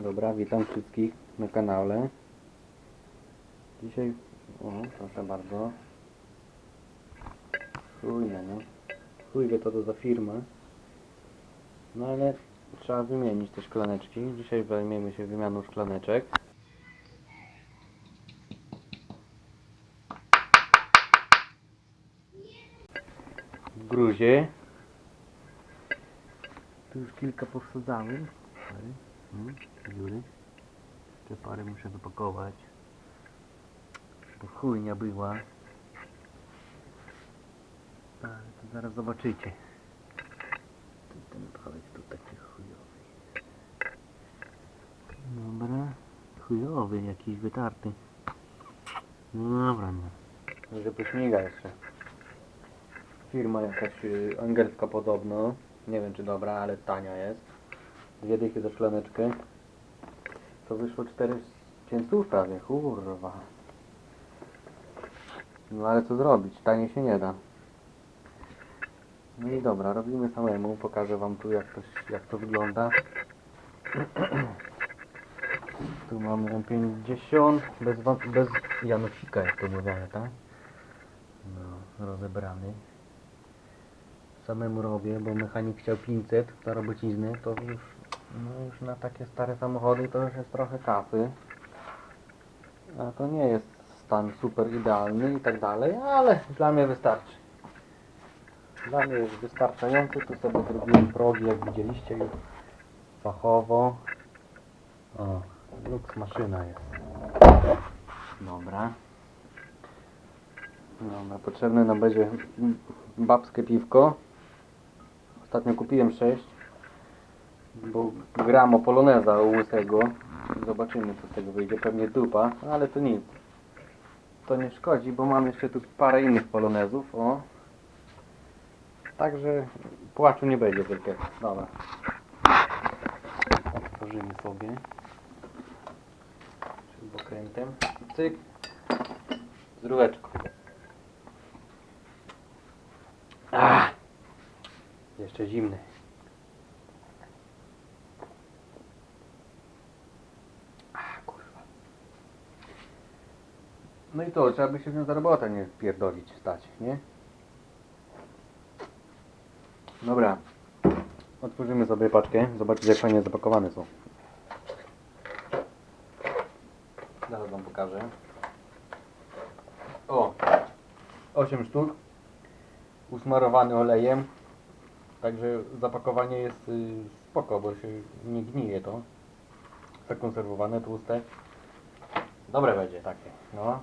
Dobra, witam wszystkich na kanale. Dzisiaj, o, proszę bardzo. Chujne, no. Chuj wie co to za firma. No ale trzeba wymienić te szklaneczki. Dzisiaj zajmiemy się wymianą szklaneczek. W gruzie. Tu już kilka powsadzałem. Dziury. Te pary muszę wypakować. Bo chujnia była. Ale to zaraz zobaczycie. Ten palec tu taki chujowy. Dobra. Chujowy jakiś wytarty. No dobra no. Może pośmiga jeszcze. Firma jakaś y, angielska podobno. Nie wiem czy dobra, ale tania jest. Dwie dychy za szklaneczkę. To wyszło 4 500 prawie, kurwa. No ale co zrobić, taniej się nie da. No i dobra, robimy samemu, pokażę wam tu jak to, jak to wygląda. Tu mamy M50 bez, bez Janusika jak to mówione, tak? No, rozebrany. Samemu robię, bo mechanik chciał 500 za robocizny, to już, no już na takie stare samochody to już jest trochę kasy. A to nie jest stan super idealny i tak dalej, ale dla mnie wystarczy. Dla mnie jest wystarczający, tu sobie zrobiłem progi, jak widzieliście już fachowo. O, lux maszyna jest. Dobra. Dobra, potrzebne nam będzie babskie piwko. Ostatnio kupiłem 6, bo gram o poloneza u łysego. Zobaczymy co z tego wyjdzie, pewnie dupa, ale to nic. To nie szkodzi, bo mam jeszcze tu parę innych polonezów, o. Także płaczu nie będzie wielkiego. Dobra. Otworzymy sobie. Śrubokrętem. Cyk. Z rureczką. Ah! Jeszcze zimny. No i to, trzeba by się wziąć za robotę, nie pierdolić, stać, nie? Dobra. Otworzymy sobie paczkę, zobaczycie jak fajnie zapakowane są. Zaraz wam pokażę. O! 8 sztuk. Usmarowany olejem. Także zapakowanie jest y, spoko, bo się nie gnije to. Zakonserwowane, tłuste. Dobre będzie takie, no.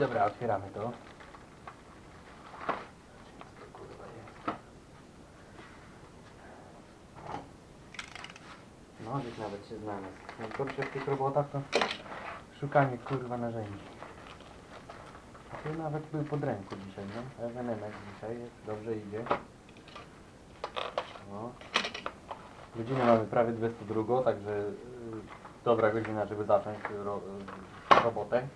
Dobra, otwieramy to. Nożyk nawet się znalazł. Najgorsze w tych robotach to szukanie kurwa narzędzi. A tu nawet był pod ręką dzisiaj, no. Ewenement dzisiaj jest, dobrze idzie. No. Godzinę mamy prawie 22, także y, dobra godzina, żeby zacząć ro, y, robotę.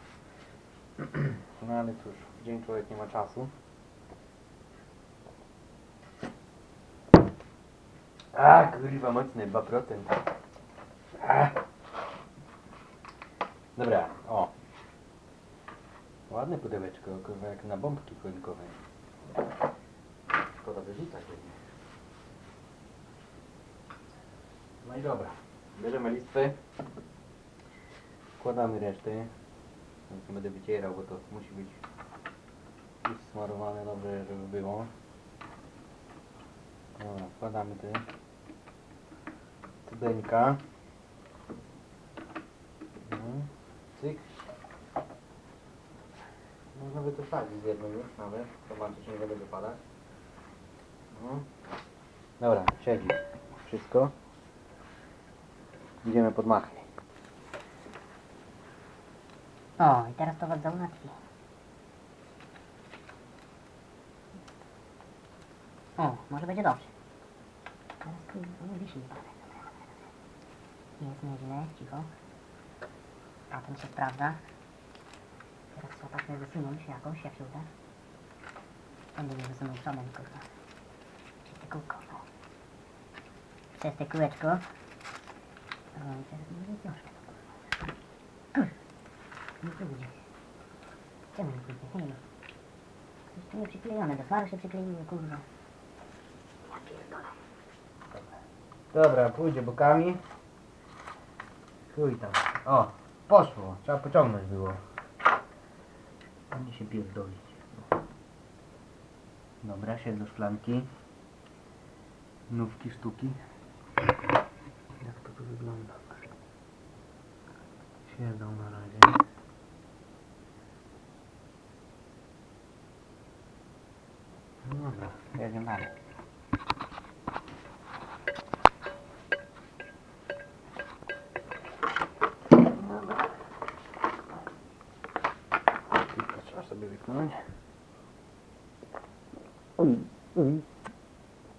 No ale cóż, w dzień człowiek nie ma czasu. A kurwa mocny 2%. A. Dobra, o. Ładne pudełeczko, kurwa jak na bombki choinkowe. Szkoda wyrzucać pewnie. No i dobra. Bierzemy listwy. Wkładamy resztę. Ja to będę wycierał, bo to musi być smarowane dobrze, żeby było. Dobra, wkładamy te cudeńka. No, cyk. Można by to wsadzić z jedną już nawet. Zobaczyć, czy nie będzie wypadać. No. Dobra, siedzi. Wszystko. Idziemy pod machnie. O, i teraz to was załatwi. O, może będzie dobrze. Teraz tu nie wisi nie. Jest nieźle, cicho. Potem się sprawdza. Teraz trzeba tak wysunąć jakąś, jak się uda. Będę mi wysunął przodem, kurwa. Przez te kółko. Przez te kółeczko. No i teraz kurwa. Kurwa. Nie pójdzie. Czemu nie pójdzie? Hej. Coś tu nie przyklejone, do faru się przykleiło, kurwa. Ja pierdolę. Dobra, pójdzie bokami. Chuj tam. O, poszło. Trzeba pociągnąć było. Nie się pierdolić. Dobra, siedzą szklanki. Nówki sztuki. Jak to tu wygląda? Siedzą na razie. No Dobra, jedziemy dalej.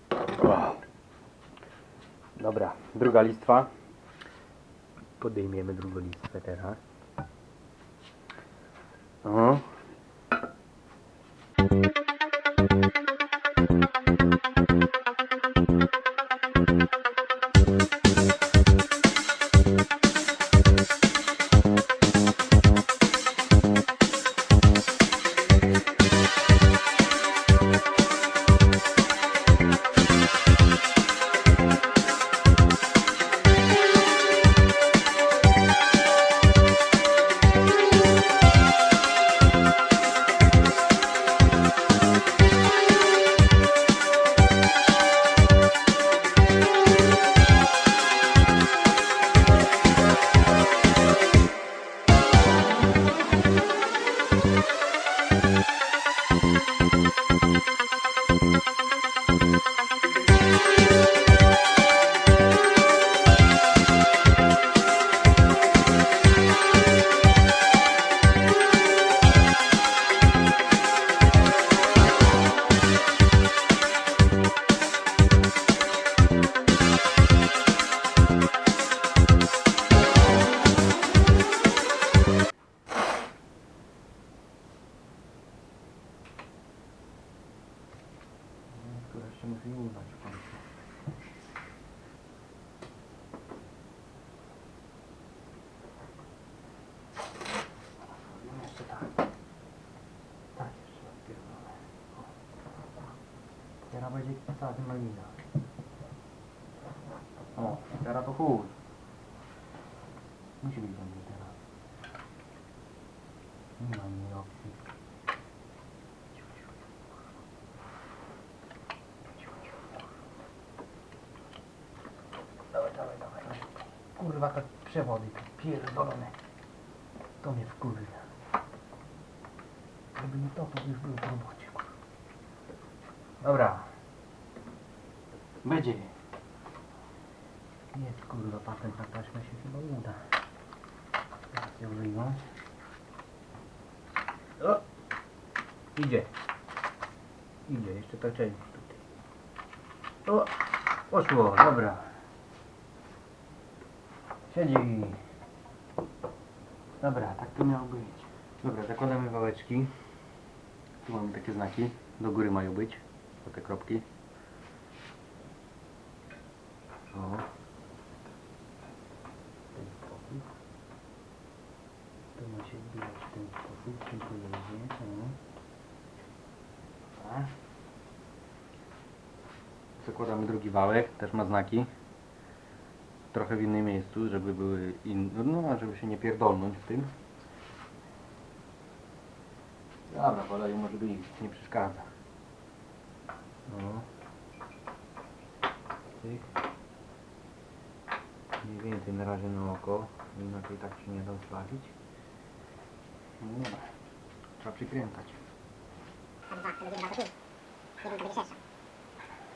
Tylko. Dobra, druga listwa. Podejmiemy drugą listwę teraz. O. to chuj. Musi być dobrze teraz. Nie ma innej opcji. Dawaj, dawaj, dawaj. Kurwa, te przewody, te pierdolone. To mnie wkurwia. Gdyby nie to, to by już był w robocie, kurwa. Dobra. Będzie. Jest, kurwa, patent na taśmę się chyba uda. Teraz ją wyjąć. O! Idzie. Idzie, jeszcze ta część tutaj. O! Poszło, dobra. Siedzi. Dobra, tak to miało być. Dobra, zakładamy wałeczki. Tu mamy takie znaki. Do góry mają być. To te kropki. O. W ten sposób. To ma się w ten sposób. Zakładamy drugi wałek. Też ma znaki trochę w innym miejscu, żeby były inne, no żeby się nie pierdolnąć w tym. Dobra, w oleju może być, nie przeszkadza. No. Tyk. Mniej więcej na razie na oko, inaczej tak się nie da ustawić. No dobra, trzeba przykręcać. Tam dwa, to będzie dwa to tu. Jeden to będzie szersza.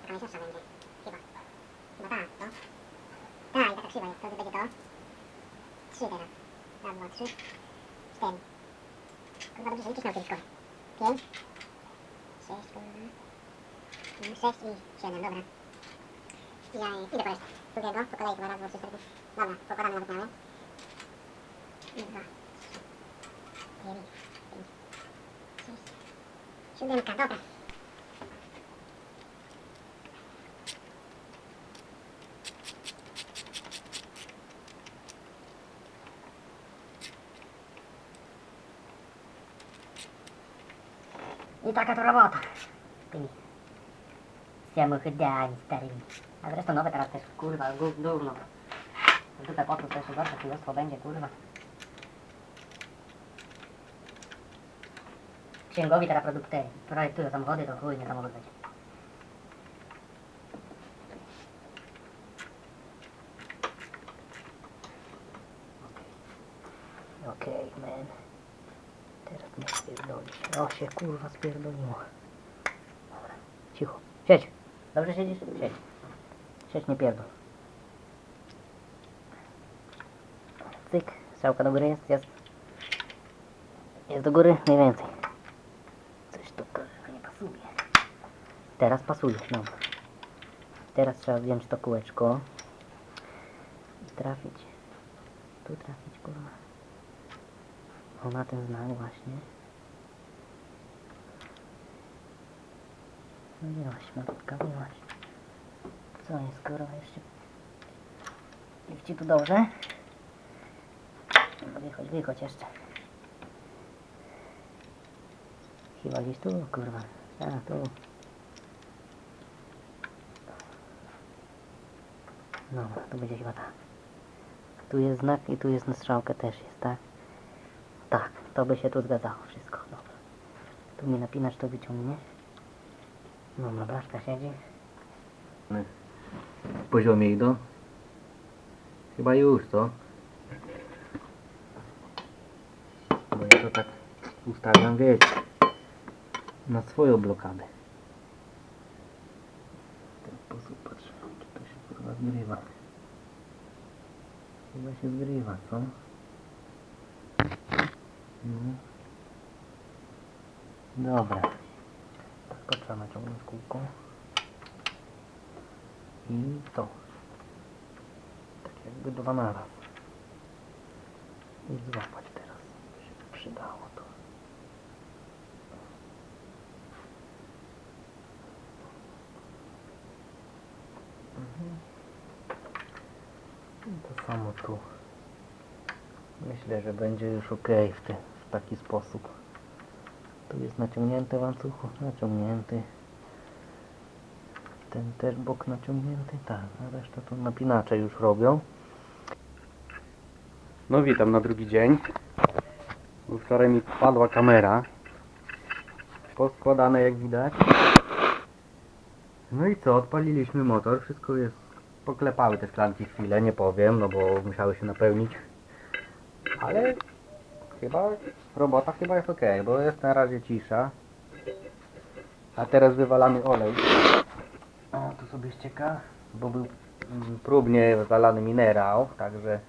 Taka najszersza będzie. Chyba. Chyba tak, no. Tak, i taka krzywa jest. To będzie to. Trzy teraz. Raz, dwa, trzy. Cztery. Kurwa, dobrze, że liczysz naukę tylko. Pięć. Sześć, kurwa. No, Sześć i siedem, dobra. Ja idę po resztę. Drugiego, po kolei chyba raz, dwa, trzy, cztery. Dobra, pokładamy nawet mamy. I dwa, siódemka, dobra. I taka to robota. Tymi samochodami starymi. A zresztą nowe teraz też, kurwa, gó- gówno. Dupę potu też gorsze, królestwo będzie, kurwa. Księgowi teraz produkty projektują samochody, to chuj, nie samochód będzie. Okej, man. Teraz nie spierdolisz. O się kurwa spierdoliło. Dobra, cicho. Siedź. Dobrze siedzisz? Siedź. Siedź, nie pierdol. Cyk. Strzałka do góry jest? Jest. Jest do góry? Mniej więcej. Coś tu kurwa nie pasuje. Teraz pasuje, no. Teraz trzeba wziąć to kółeczko. I trafić. Tu trafić, kurwa. O, na ten znak właśnie. No nie właśnie, matka, nie właśnie. Co jest, kurwa, jeszcze... Ci tu dobrze? No, Wychodź, wychodź jeszcze. Chyba gdzieś tu, kurwa. A, tu. No, to będzie chyba tak. Tu jest znak i tu jest na strzałkę też jest, tak? Tak, to by się tu zgadzało wszystko. Dobra. Tu mi napinasz, to wyciągniesz. Dobra, blaszka siedzi. W poziomie idą. Chyba już, co? Bo ja to tak ustawiam, wiecie, na swoją blokadę. W ten sposób patrzę, czy to się kurwa zgrywa. Chyba się zgrywa, co? No. Dobra. Tak trzeba naciągnąć kółko. I to. Tak jakby dwa na raz. I złapać teraz. By się przydało to. Samo tu. Myślę, że będzie już ok w, te, w taki sposób. Tu jest naciągnięty łańcuch, naciągnięty. Ten też bok naciągnięty, tak, a resztę to napinacze już robią. No witam na drugi dzień. Bo wczoraj mi padła kamera. Poskładane jak widać. No i co, odpaliliśmy motor, wszystko jest... Poklepały te szklanki chwilę, nie powiem, no bo musiały się napełnić. Ale chyba robota chyba jest ok, bo jest na razie cisza. A teraz wywalamy olej. O, tu sobie ścieka, bo był mm, próbnie zalany minerał, także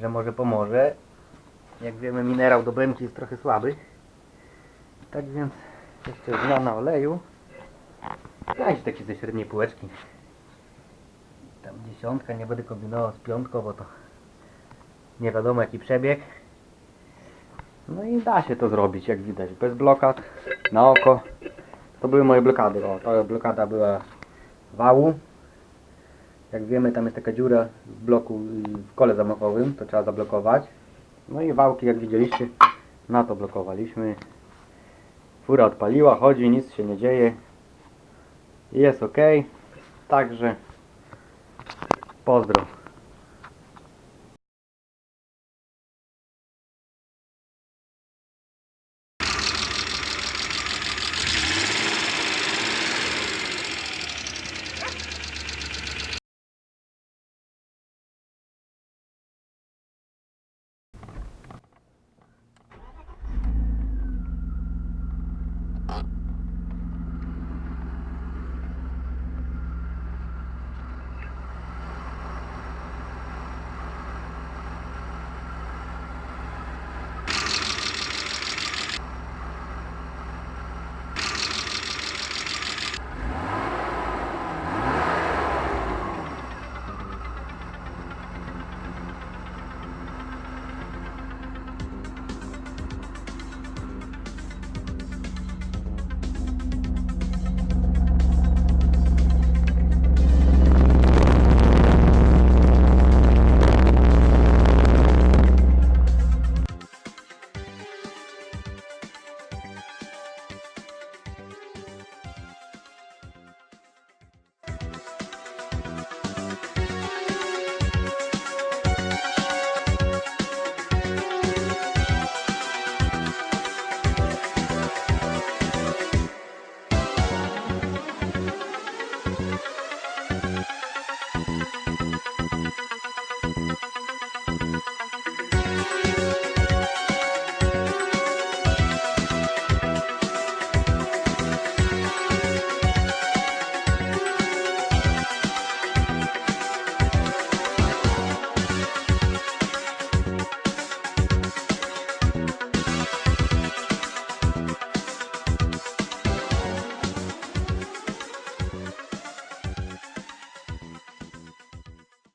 że może pomoże. Jak wiemy minerał do bęki jest trochę słaby. Tak więc jeszcze zmiana oleju. Dajcie taki ze średniej półeczki. Tam dziesiątka, nie będę kombinował z piątką, bo to nie wiadomo jaki przebieg. No i da się to zrobić, jak widać, bez blokad, na oko. To były moje blokady. O, ta blokada była wału. Jak wiemy, tam jest taka dziura w bloku w kole zamachowym, to trzeba zablokować. No i wałki, jak widzieliście, na to blokowaliśmy. Fura odpaliła, chodzi, nic się nie dzieje. Jest ok. Także pozdro.